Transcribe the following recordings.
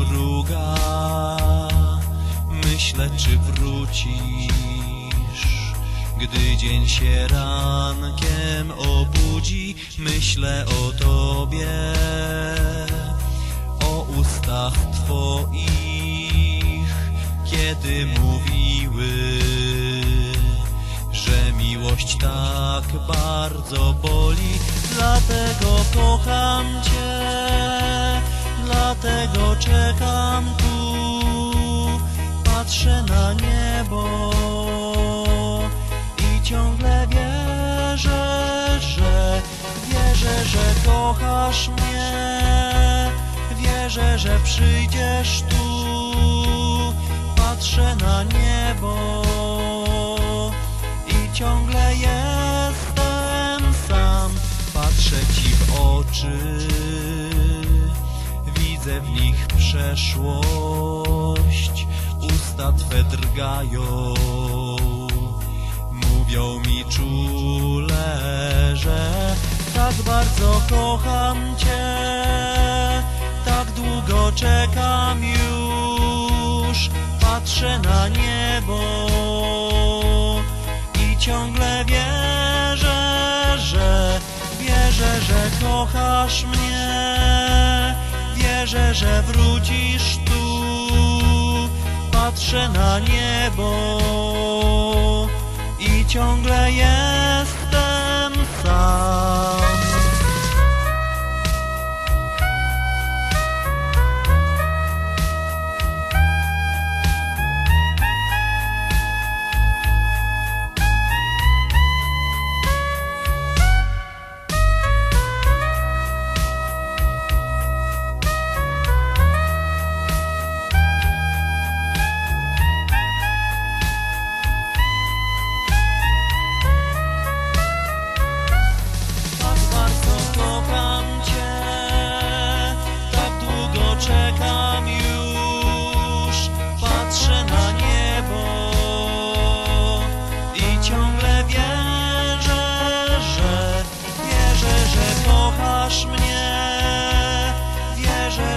mruga. Myślę, czy wrócisz Gdy dzień się rankiem obudzi. Myślę o tobie O ustach twoich. Kiedy mówiły Że miłość tak bardzo boli Dlatego to że kochasz mnie, wierzę, że przyjdziesz tu, patrzę na niebo i ciągle jestem sam, patrzę ci w oczy, widzę w nich przeszłość, usta Twe drgają, mówią mi czule, że tak bardzo kocham Cię, tak długo czekam już, patrzę na niebo i ciągle wierzę, że wierzę, że kochasz mnie, wierzę, że wrócisz tu, patrzę na niebo i ciągle jestem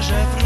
wierzę, że